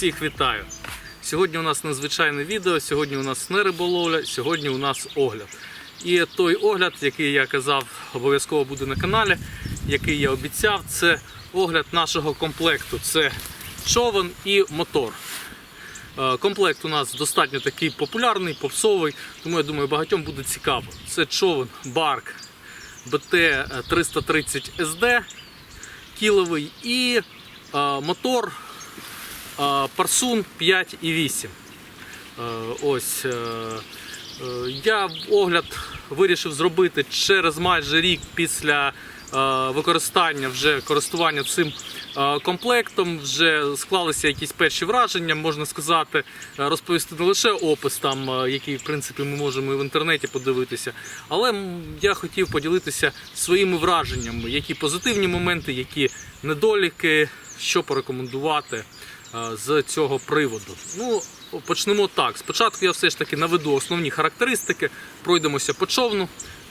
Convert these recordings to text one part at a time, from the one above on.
Всіх вітаю! Сьогодні у нас надзвичайне відео, сьогодні у нас не риболовля, сьогодні у нас огляд. І той огляд, який я казав, обов'язково буде на каналі, який я обіцяв, це огляд нашого комплекту. Це човен і мотор. Е, Комплект у нас достатньо такий популярний, попсовий, тому я думаю, багатьом буде цікаво. Це човен Bark BT 330 SD кіловий і е, мотор е, Parsun 5,8. Е, Ось е, е, я огляд вирішив зробити через майже рік після використання вже користування цим комплектом. Вже склалися якісь перші враження, можна сказати, розповісти не лише опис, там, який в принципі ми можемо і в інтернеті подивитися, але я хотів поділитися своїми враженнями, які позитивні моменти, які недоліки, що порекомендувати з цього приводу. Ну, почнемо так. Спочатку я все ж таки наведу основні характеристики, пройдемося по човну,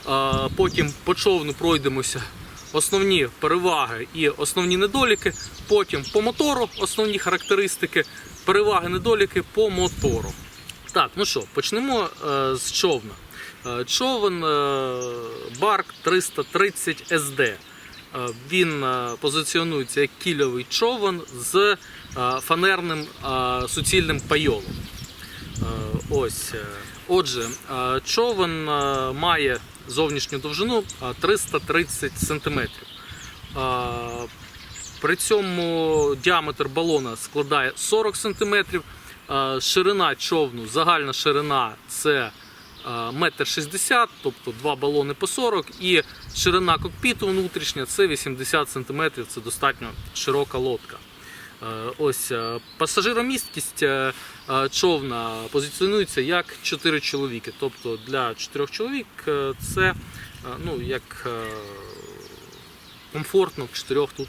е, потім по човну пройдемося основні переваги і основні недоліки, потім по мотору основні характеристики, переваги, недоліки по мотору. Так, ну що, почнемо е, з човна. Е, човен е, Bark 330 SD. Е, Він е, позиціонується як кільовий човен з е, фанерним суцільним пайолом. Ось. Отже, човен має зовнішню довжину е, 330 см. При цьому діаметр балона складає 40 см. Ширина човну, загальна ширина це метр шістдесят, тобто два балони по 40, і ширина кокпіту внутрішня це 80 см, це достатньо широка лодка. Е, Ось е, пасажиромісткість е, е, човна позиціонується як 4 чоловіки. Тобто для 4 чоловік е, це е, ну, як е, комфортно в 4 тут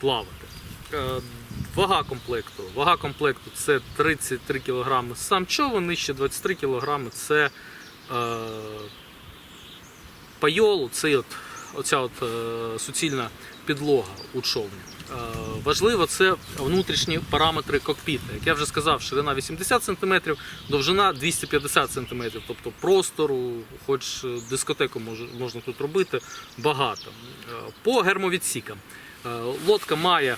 плавати. Е, Вага комплекту. Вага комплекту це 33 кг сам човен, нижче 23 кг це е, пайол, це от, оця от, е, суцільна підлога у човні. Е, важливо це внутрішні параметри кокпіта. Як я вже сказав, ширина 80 см, довжина 250 см, тобто простору, хоч дискотеку можна тут робити, багато. По гермовідсікам. Лодка має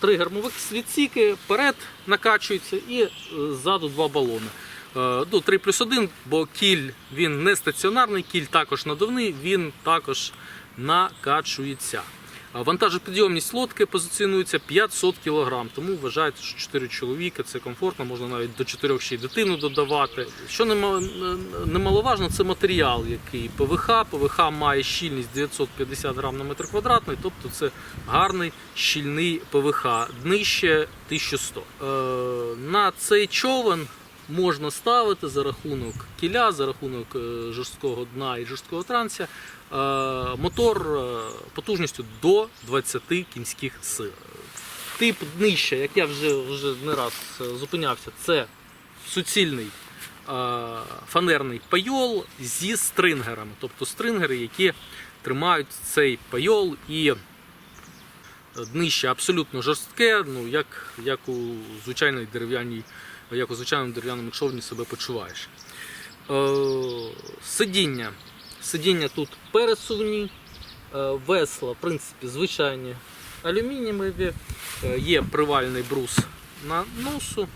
три гермових відсіки, вперед накачується і ззаду два балони. Е, Ну, 3 плюс 1, бо кіль він не стаціонарний, кіль також надувний, він також накачується. Вантажопідйомність лодки позиціонується 500 кг, тому вважається, що 4 чоловіка це комфортно, можна навіть до 4 ще й дитину додавати. Що немаловажно, це матеріал, який ПВХ. ПВХ має щільність 950 грам на метр квадратний, тобто це гарний щільний ПВХ, днище 1100. Е, на цей човен можна ставити за рахунок кіля, за рахунок е, жорсткого дна і жорсткого транся е, мотор е, потужністю до 20 кінських сил. Тип днища, як я вже, вже не раз зупинявся, це суцільний фанерний пайол зі стрингерами, тобто стрингери, які тримають цей пайол і днище абсолютно жорстке, ну як, як у звичайній дерев'яній, як у звичайному дерев'яному човні себе почуваєш. Е, сидіння. Сидіння тут пересувні, е, весла, в принципі, звичайні алюмінієві, Е, є привальний брус на носу,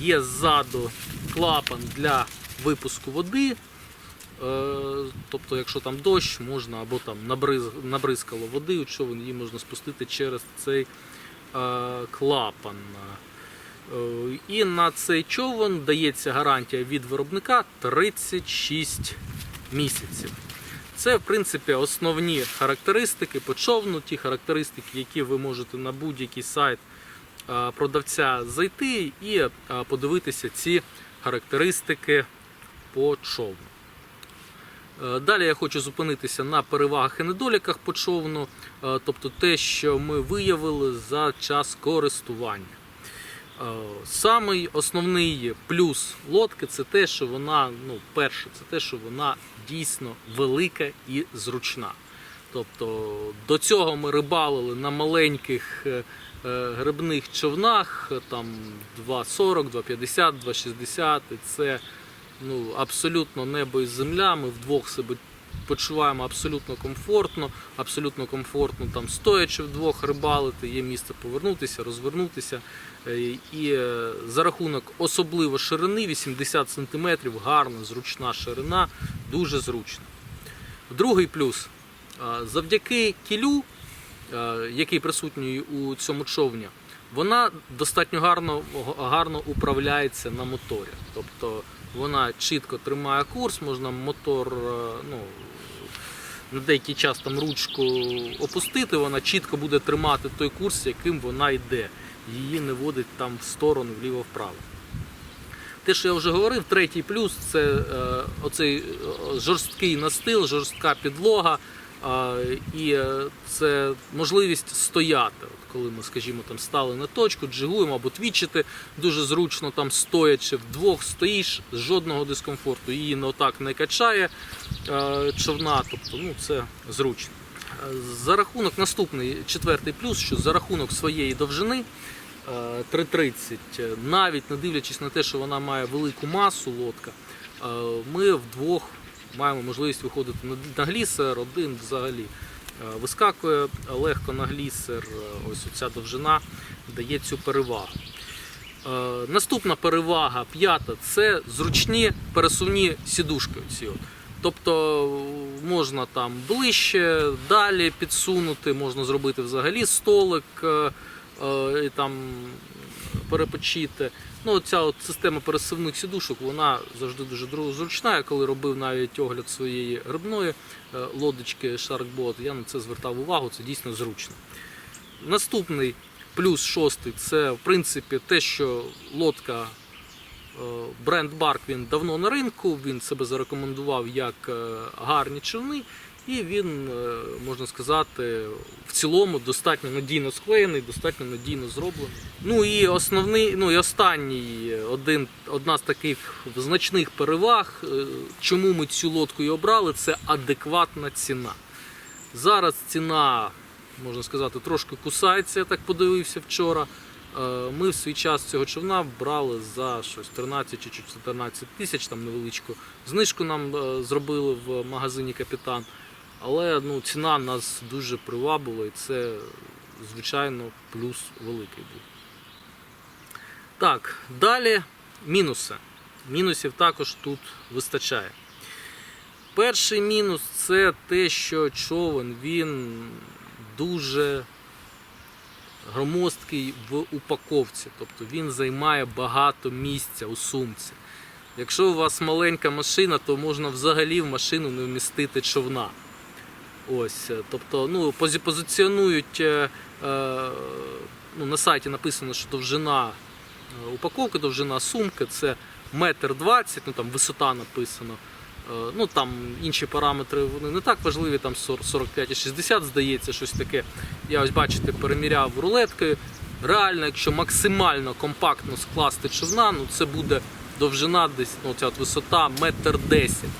є ззаду клапан для випуску води. Тобто, якщо там дощ, можна або там набризкало води у човен, її можна спустити через цей клапан. Е, І на цей човен дається гарантія від виробника 36 місяців. Це, в принципі, основні характеристики по човну, ті характеристики, які ви можете на будь-який сайт е, продавця зайти і е, подивитися ці характеристики по човну. Далі я хочу зупинитися на перевагах і недоліках по човну, тобто те, що ми виявили за час користування. Е, Самий основний плюс лодки це те, що вона, ну, перше, це те, що вона дійсно велика і зручна. Тобто до цього ми рибалили на маленьких е, е, грибних човнах, там 2,40, 2,50, 2,60. І це ну, абсолютно небо і земля. Ми вдвох себе почуваємо абсолютно комфортно, абсолютно комфортно там стоячи вдвох рибалити, є місце повернутися, розвернутися. Е, І е, за рахунок особливо ширини 80 см, гарна, зручна ширина, дуже зручно. Другий плюс. е, Завдяки кілю, який присутній у цьому човні, вона достатньо гарно, гарно управляється на моторі. Тобто вона чітко тримає курс, можна мотор ну, на деякий час там ручку опустити, вона чітко буде тримати той курс, яким вона йде. Її не водить там в сторону, вліво-вправо. Те, що я вже говорив, третій плюс це е, оцей е, жорсткий настил, жорстка підлога. І е, це можливість стояти. От коли ми, скажімо, там стали на точку, джигуємо або твічити, дуже зручно там стоячи, вдвох стоїш, жодного дискомфорту. Її не отак не качає е, човна, тобто ну, це зручно. За рахунок наступний четвертий плюс, що за рахунок своєї довжини е, 3.30, е, навіть не дивлячись на те, що вона має велику масу лодка, ми вдвох маємо можливість виходити на- глісер, один взагалі е, вискакує легко на глісер. е, Ось ця довжина дає цю перевагу. Е, Наступна перевага п'ята це зручні пересувні сідушки. От. Тобто можна там ближче, далі підсунути, можна зробити взагалі столик і там перепочити. Ну, ця от система пересувних сідушок, вона завжди дуже зручна. Я коли робив навіть огляд своєї грибної е, лодочки Sharkbot, я на це звертав увагу, це дійсно зручно. Наступний плюс шостий це в принципі те, що лодка бренд Барк він давно на ринку, він себе зарекомендував як е, гарні човни, і він, е, можна сказати, в цілому достатньо надійно склеєний, достатньо надійно зроблений. Ну і основний, ну і останній, один, одна з таких значних переваг, е, чому ми цю лодку і обрали, це адекватна ціна. Зараз ціна, можна сказати, трошки кусається, я так подивився вчора. Е, Ми в свій час цього човна брали за щось 13 чи 14 тисяч, там невеличку знижку нам зробили в магазині Капітан. Але ну, ціна нас дуже привабила і це, звичайно, плюс великий був. Так, далі мінуси. Мінусів також тут вистачає. Перший мінус це те, що човен він дуже громоздкий в упаковці, тобто він займає багато місця у сумці. Якщо у вас маленька машина, то можна взагалі в машину не вмістити човна. Ось, е, тобто, ну, позиціонують е, е, ну, на сайті написано, що довжина упаковки, довжина сумки це метр двадцять, ну там висота написано. Ну там інші параметри вони не так важливі, там 45 і 60, здається, щось таке. Я ось бачите, переміряв рулеткою. Реально, якщо максимально компактно скласти човна, ну це буде довжина десь, ну ця от висота метр десять.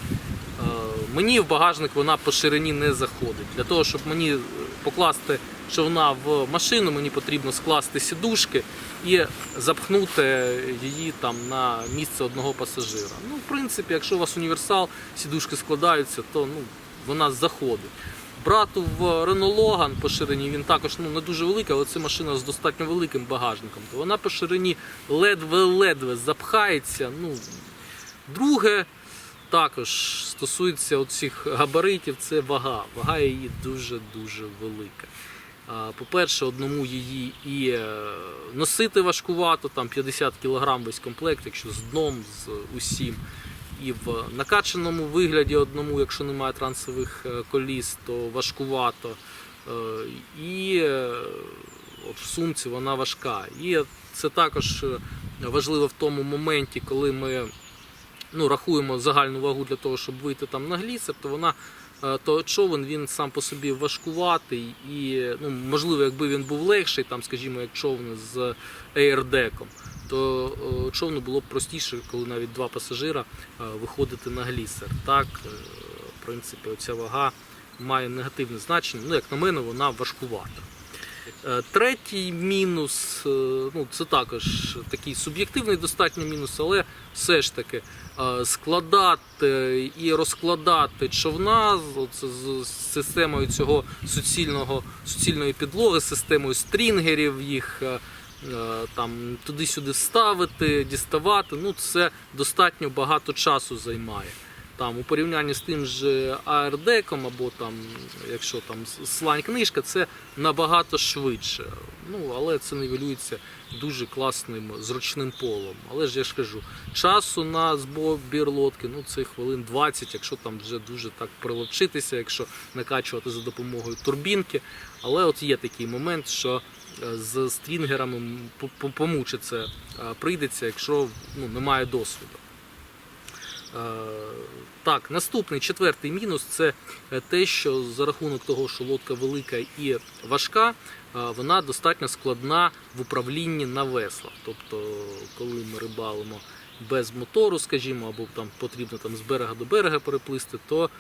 Мені в багажник вона по ширині не заходить. Для того, щоб мені е, покласти човна в машину, мені потрібно скласти сідушки і запхнути її там на місце одного пасажира. Ну, в принципі, якщо у вас універсал, сідушки складаються, то ну, вона заходить. Брату в Renault Logan по ширині він також ну, не дуже великий, але це машина з достатньо великим багажником. То вона по ширині ледве-ледве запхається. Ну, друге, також стосується оцих габаритів, це вага. Вага її дуже-дуже велика. По-перше, одному її і е, носити важкувато, там 50 кг весь комплект, якщо з дном, з усім. І в накачаному вигляді одному, якщо немає трансових е, коліс, то важкувато. Е, І от в сумці вона важка. І це також важливо в тому моменті, коли ми ну, рахуємо загальну вагу для того, щоб вийти там на глісер, то вона е, то човен він сам по собі важкуватий і ну, можливо, якби він був легший, там, скажімо, як човни з ейрдеком, то е, човну було б простіше, коли навіть два пасажира е, виходити на глісер. Так, в принципі, оця вага має негативне значення. Ну, як на мене, вона важкувата. Третій мінус, ну це також такий суб'єктивний достатньо мінус, але все ж таки складати і розкладати човна з системою цього суцільного суцільної підлоги, системою стрінгерів їх. е, е, Там туди-сюди ставити, діставати, ну це достатньо багато часу займає. Там у порівнянні з тим же АРДеком або там, якщо там слайн книжка, це набагато швидше. Ну, але це нивелюється дуже класним зручним полом. Але ж я ж кажу, часу на збір лодки, ну це хвилин 20, якщо там вже дуже так приловчитися, якщо накачувати за допомогою турбінки. Але от є такий момент, що е, з стрінгерами помучиться е, прийдеться, якщо ну, немає досвіду. Е, Так, наступний четвертий мінус це е, те, що за рахунок того, що лодка велика і важка, е, вона достатньо складна в управлінні на веслах. Тобто, коли ми рибалимо без мотору, скажімо, або там потрібно там з берега до берега переплисти, то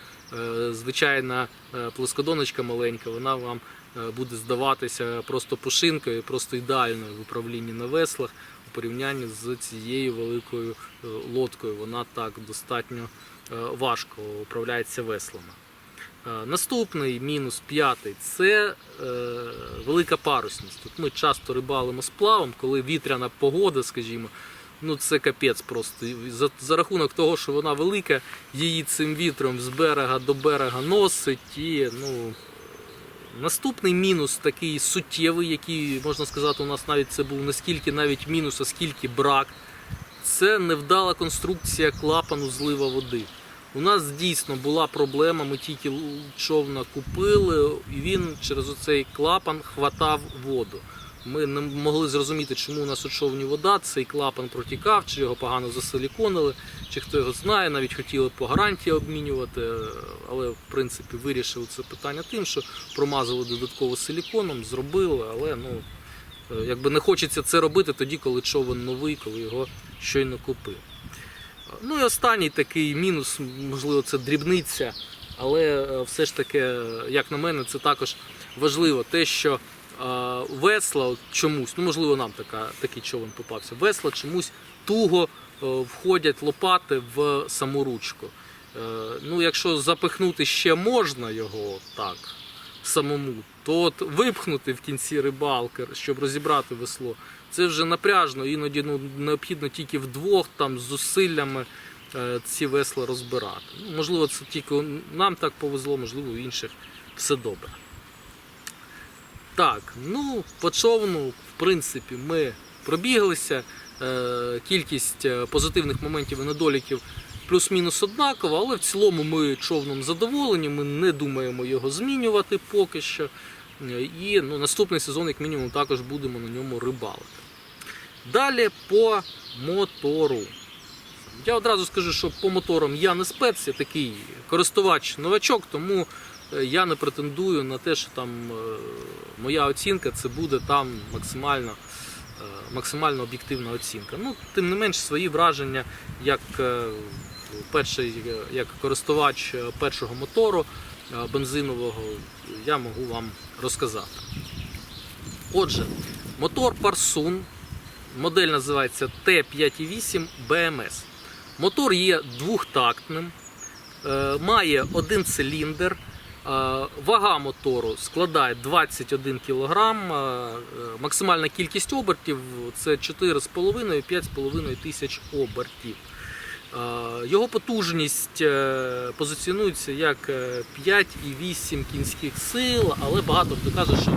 звичайна плоскодоночка маленька, вона вам буде здаватися просто пушинкою, просто ідеальною в управлінні на веслах у порівнянні з цією великою е, лодкою. Вона так достатньо е, важко управляється веслами. Е, Наступний мінус п'ятий це е, велика парусність. Тут ми часто рибалимо з плавом, коли вітряна погода, скажімо, ну це капець просто. За, за рахунок того, що вона велика, її цим вітром з берега до берега носить і ну. Наступний мінус такий суттєвий, який можна сказати, у нас навіть це був не скільки навіть мінус, а скільки брак. Це невдала конструкція клапану злива води. У нас дійсно була проблема, ми тільки човна купили, і він через оцей клапан хватав воду. Ми не могли зрозуміти, чому у нас у човні вода, цей клапан протікав, чи його погано засиліконили, чи хто його знає, навіть хотіли по гарантії обмінювати, але в принципі вирішили це питання тим, що промазали додатково силіконом, зробили, але ну, е, якби не хочеться це робити тоді, коли човен новий, коли його щойно купив. Ну і останній такий мінус, можливо, це дрібниця, але е, все ж таки, як на мене, це також важливо те, що весла чомусь, ну можливо, нам така, такий човен попався. Весла чомусь туго е, входять лопати в саму ручку. Е, Ну, якщо запихнути ще можна його так самому, то от випхнути в кінці рибалки, щоб розібрати весло, це вже напряжно, іноді ну, необхідно тільки вдвох там з зусиллями е, ці весла розбирати. Ну, можливо, це тільки нам так повезло, можливо, у інших все добре. Так, ну, по човну, в принципі, ми пробіглися. Е, Кількість е, позитивних моментів і недоліків плюс-мінус однакова, але в цілому ми човном задоволені, ми не думаємо його змінювати поки що. Е, І ну, наступний сезон, як мінімум, також будемо на ньому рибалити. Далі по мотору. Я одразу скажу, що по моторам я не спец, я такий користувач новачок, тому я не претендую на те, що там е, моя оцінка це буде там максимально, е, максимально об'єктивна оцінка. Ну, тим не менш, свої враження як е, перший, е, як користувач е, першого мотору е, бензинового, я можу вам розказати. Отже, мотор Parsun, модель називається Т5,8 BMS. Мотор є двохтактним, е, має один циліндр. Е, Вага мотору складає 21 кг, е, максимальна кількість обертів це 4,5-5,5 тисяч обертів. Е, Його потужність е, позиціонується як е, 5,8 кінських сил, але багато хто каже, що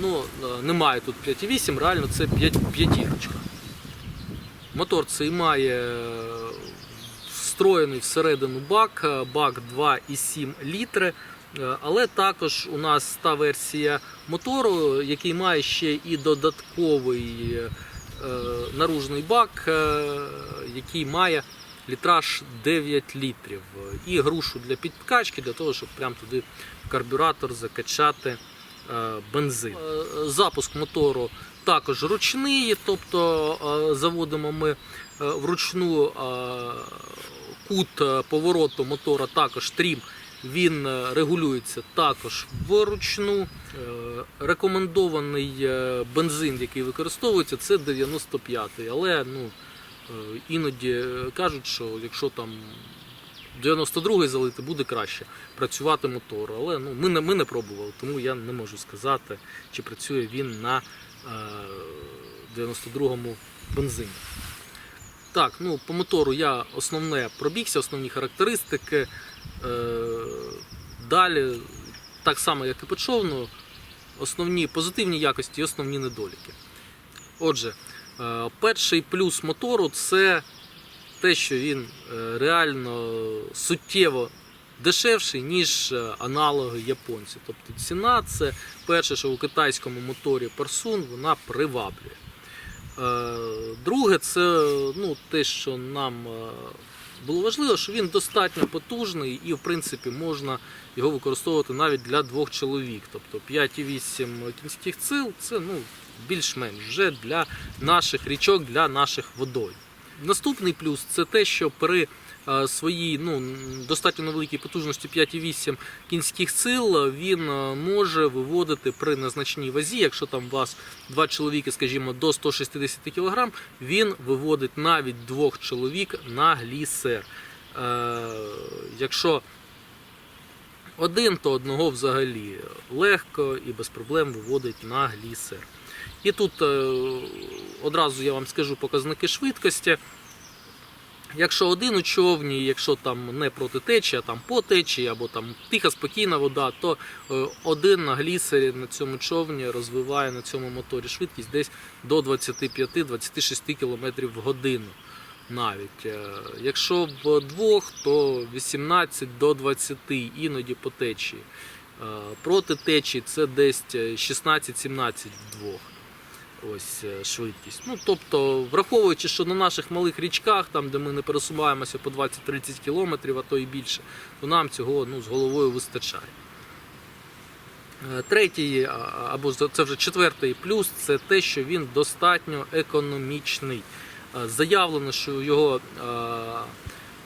ну, е, немає тут 5,8, реально це 5, п'ятірочка. Мотор цей має е, встроєний всередину бак, е, бак 2,7 літри. Е, Але також у нас та версія мотору, який має ще і додатковий е, наружний бак, е, який має літраж 9 літрів. І грушу для підкачки, для того, щоб прямо туди карбюратор закачати бензин. Запуск мотору також ручний, тобто заводимо ми вручну кут повороту мотора, також трім, він е, регулюється також вручну. Е, Рекомендований е, бензин, який використовується, це 95-й. Але ну, іноді кажуть, що якщо там 92-й залити, буде краще працювати мотор. Але ну, ми, не, ми не пробували, тому я не можу сказати, чи працює він на е, 92-му бензині. Так, ну по мотору я основне пробігся, основні характеристики. Е, далі, так само, як і по човну, основні позитивні якості і основні недоліки. Отже, е, перший плюс мотору це те, що він е, реально суттєво дешевший, ніж е, аналоги японців. Тобто ціна це перше, що у китайському моторі Парсун вона приваблює. Е, Друге, це ну, те, що нам е, було важливо, що він достатньо потужний і, в принципі, можна його використовувати навіть для двох чоловік. Тобто 5,8 кінських сил це ну, більш-менш вже для наших річок, для наших водой. Наступний плюс це те, що при своїй ну, достатньо невеликій потужності 5,8 кінських сил він може виводити при незначній вазі, якщо там у вас два чоловіки, скажімо, до 160 кг, він виводить навіть двох чоловік на глісер. Е, якщо один, то одного взагалі легко і без проблем виводить на глісер. І тут е, одразу я вам скажу показники швидкості. Якщо один у човні, якщо там не проти течії, а там по течії, або там тиха, спокійна вода, то е, один на глісері на цьому човні розвиває на цьому моторі швидкість десь до 25-26 км в годину. Навіть Е, якщо в двох, то 18 до 20, іноді по течії. Е, Проти течії це десь 16-17 вдвох ось е, швидкість. Ну тобто, враховуючи, що на наших малих річках, там де ми не пересуваємося по 20-30 кілометрів, а то і більше, то нам цього ну, з головою вистачає. Е, Третій, або це вже четвертий плюс, це те, що він достатньо економічний. Е, Заявлено, що його е,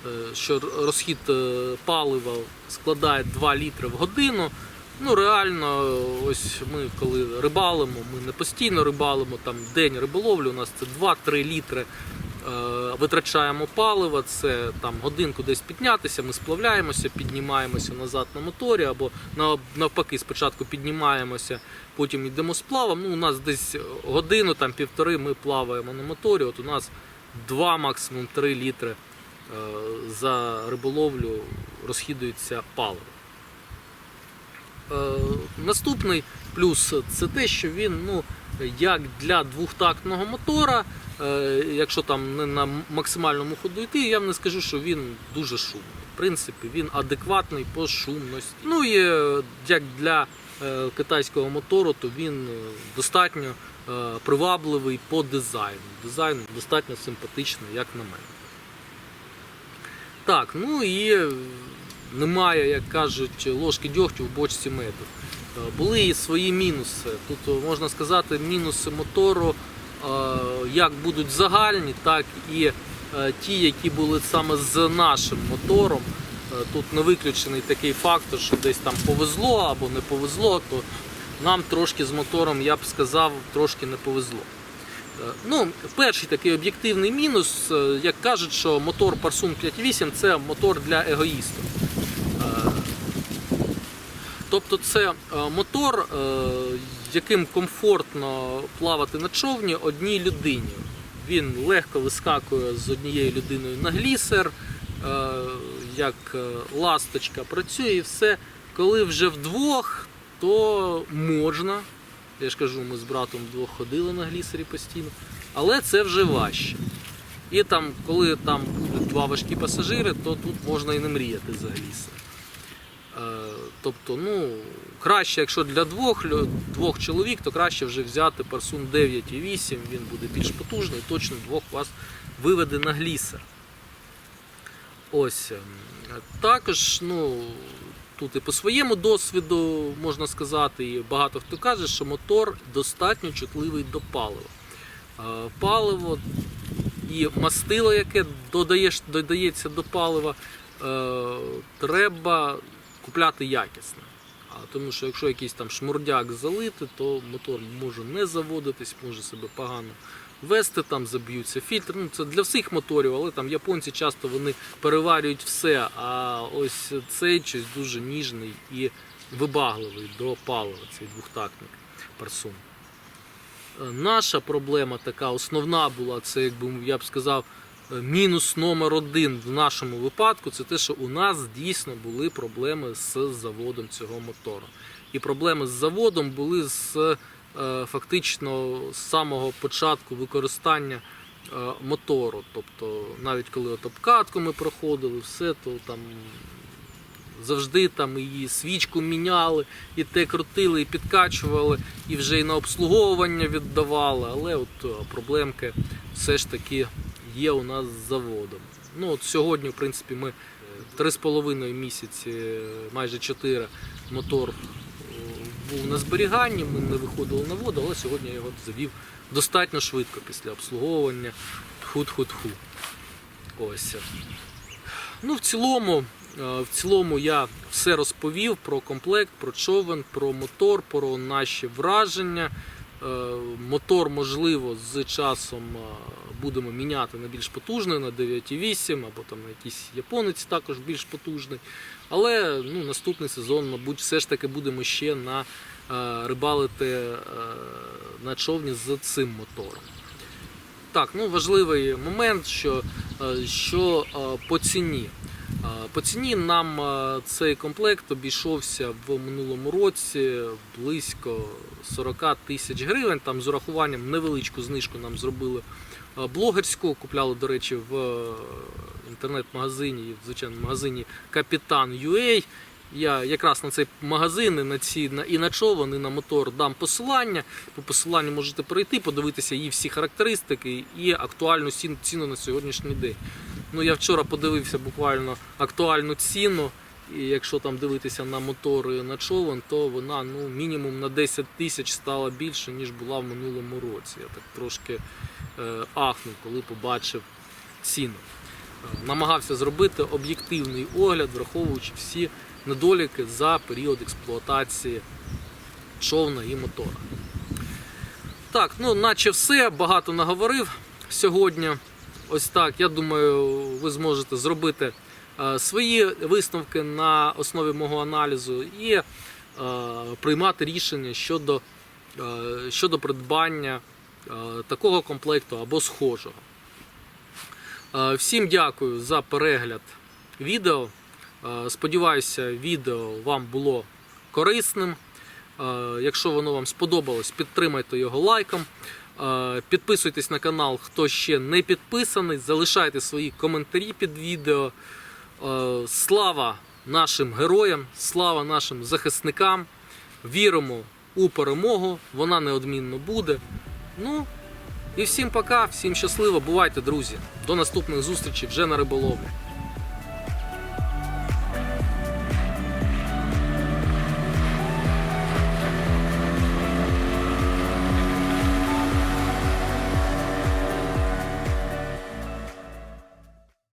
е, що розхід е, палива складає 2 літри в годину. Ну, реально, ось ми коли рибалимо, ми не постійно рибалимо, там день риболовлі, у нас це 2-3 літри е, витрачаємо палива, це там годинку десь піднятися, ми сплавляємося, піднімаємося назад на моторі, або навпаки, спочатку піднімаємося, потім йдемо з плавом. Ну, у нас десь годину, там півтори ми плаваємо на моторі. От у нас 2, максимум 3 літри е, за риболовлю розхідується паливо. Е, Наступний плюс це те, що він ну, як для двохтактного мотора, е, якщо там не на максимальному ходу йти, я вам не скажу, що він дуже шумний. В принципі, він адекватний по шумності. Ну і е, як для китайського мотору, то він достатньо привабливий по дизайну. Дизайн достатньо симпатичний, як на мене. Так, ну і немає, як кажуть, ложки дьогтю в бочці меду. Е, Були і свої мінуси. Тут е, можна сказати, мінуси мотору е, як будуть загальні, так і ті, які були саме з нашим мотором. Тут не виключений такий фактор, що десь там повезло або не повезло, то нам трошки з мотором, я б сказав, трошки не повезло. Ну, перший такий об'єктивний мінус, як кажуть, що мотор Parsun 5.8 це мотор для егоїстів. Е, Тобто це е, мотор, е, яким комфортно плавати на човні одній людині. Він легко вискакує з однією людиною на глісер, як ласточка працює і все. Коли вже вдвох, то можна. Я ж кажу, ми з братом вдвох ходили на глісері постійно, але це вже важче. І там, коли там будуть два важкі пасажири, то тут можна і не мріяти за глісер. Е, Тобто, ну, краще, якщо для двох, двох чоловік, то краще вже взяти Parsun 9,8, він буде більш потужний, точно двох вас виведе на глісер. Ось. ем, Також, ну, тут і по своєму досвіду можна сказати, і багато хто каже, що мотор достатньо чутливий до палива. Е, Паливо і мастило, яке додаєш, додається до палива, е, треба купляти якісне. А тому що якщо якийсь там шмурдяк залити, то мотор може не заводитись, може себе погано вести, там заб'ються фільтри. Ну, це для всіх моторів, але там японці часто вони переварюють все. А ось цей щось дуже ніжний і вибагливий до палива, цей двохтактник парсун. Е, Наша проблема така основна була, це якби я б сказав, мінус номер один в нашому випадку, це те, що у нас дійсно були проблеми з заводом цього мотору. І проблеми з заводом були з е, фактично з самого початку використання е, мотору. Тобто, навіть коли от обкатку ми проходили, все то там завжди там її свічку міняли, і те крутили, і підкачували, і вже і на обслуговування віддавали. Але от е, проблемки все ж таки є у нас з заводом. Ну от сьогодні, в принципі, ми три з половиною місяці, е, майже чотири, мотор е, був на зберіганні, ми не виходили на воду, але сьогодні я його завів достатньо швидко після обслуговування. Тху-тху-тху. Ось. Ну, в цілому, е, в цілому я все розповів про комплект, про човен, про мотор, про наші враження. Е, Мотор, можливо, з часом е, будемо міняти на більш потужний, на 9,8 або там на якийсь японець також більш потужний. Але ну, наступний сезон, мабуть, все ж таки будемо ще на е, рибалити на човні з цим мотором. Так, ну важливий момент, що, що по ціні. По ціні нам цей комплект обійшовся в минулому році близько 40 тисяч гривень. Там з урахуванням невеличку знижку нам зробили блогерську. Купляли, до речі, в е, інтернет-магазині, звичайному магазині Капітан UA. Я якраз на цей магазин, і на ці на і на човен, і на мотор дам посилання. По посиланню можете перейти, подивитися її всі характеристики і актуальну ціну на сьогоднішній день. Ну я вчора подивився буквально актуальну ціну. І якщо там дивитися на мотори на човен, то вона ну мінімум на 10 тисяч стала більше, ніж була в минулому році. Я так трошки е, ахнув, коли побачив ціну. Е, намагався зробити об'єктивний огляд, враховуючи всі недоліки за період експлуатації човна і мотора. Так, ну наче все, багато наговорив сьогодні. Ось так. Я думаю, ви зможете зробити е, свої висновки на основі мого аналізу і е, приймати рішення щодо, е, щодо придбання такого комплекту або схожого. Всім дякую за перегляд відео. Сподіваюся, відео вам було корисним. Якщо воно вам сподобалось, підтримайте його лайком. Е, Підписуйтесь на канал, хто ще не підписаний. Залишайте свої коментарі під відео. Е, Слава нашим героям, слава нашим захисникам. Віримо у перемогу, вона неодмінно буде. Ну і всім пока, всім щасливо, бувайте, друзі. До наступних зустрічей вже на риболовлі.